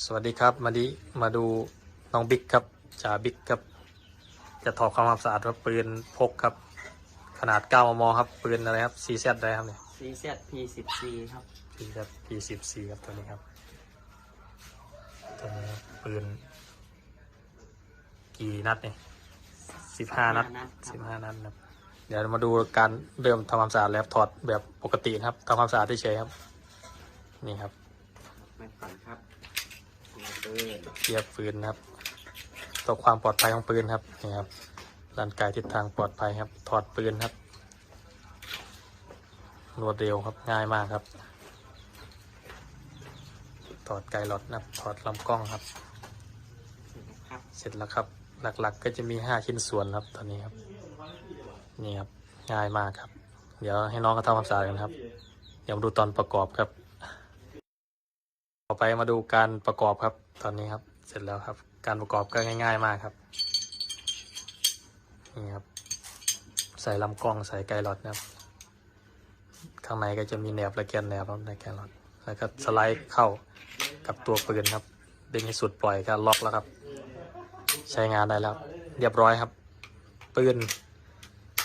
สวัสดีครับมาดีมาดูน้องบิ๊กครับจ่าบิ๊กครับ จะถอดความสะอาดว่าปืนพกครับ ขนาด 9 มม ครับ ปืนอะไรครับ CZ อะไรครับเนี่ย CZ P10C ครับ CZ P10C ครับตัวนี้ครับตัวนี้ครับปืน กี่นัดเนี่ย15 นัดนัดครับ15 นัดครับ เดี๋ยวมาดูการเริ่มทำความสะอาดแล้วถอดแบบปกตินะครับทำความสะอาดเฉยๆครับ นี่ครับมาก่อนครับหัว ปืนเทียบปืนนะครับตัวความปลอดภัยของปืนครับนี่ครับร่างกายทิศทางปลอดภัยครับ ถอดปืนครับรวดเร็วครับง่ายมากครับ ถอดไกลหลอดนะครับถอดลำกล้องครับเสร็จแล้วครับ เสร็จแล้วครับ หลักๆก็จะมีห้าชิ้นส่วนครับตอนนี้ครับ นี่ครับง่ายมากครับ เดี๋ยวให้น้องเขาทำความสะอาดกันครับ เดี๋ยวมาดูตอนประกอบครับ ต่อไปมาดูการประกอบครับ ตอนนี้ครับ เสร็จแล้วครับ การประกอบก็ง่าย ๆ มากครับ นี่ครับ ใส่ลำกล้องใส่ไกลหลอดนะครับ ข้างในก็จะมีแหนบและแกนแหนบครับในไกลหลอดแล้วก็สไลด์เข้ากับตัวปืนครับดึงให้สุดปล่อยก็ล็อกแล้วครับ ใช้งานได้แล้ว เรียบร้อยครับ ปืน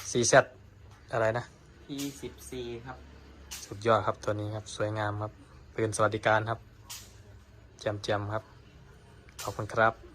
CZ อะไรนะ P10C ครับ สุดยอดครับตัวนี้ครับ สวยงามครับ ปืนสวัสดิการครับ แจมๆครับ ขอบคุณครับ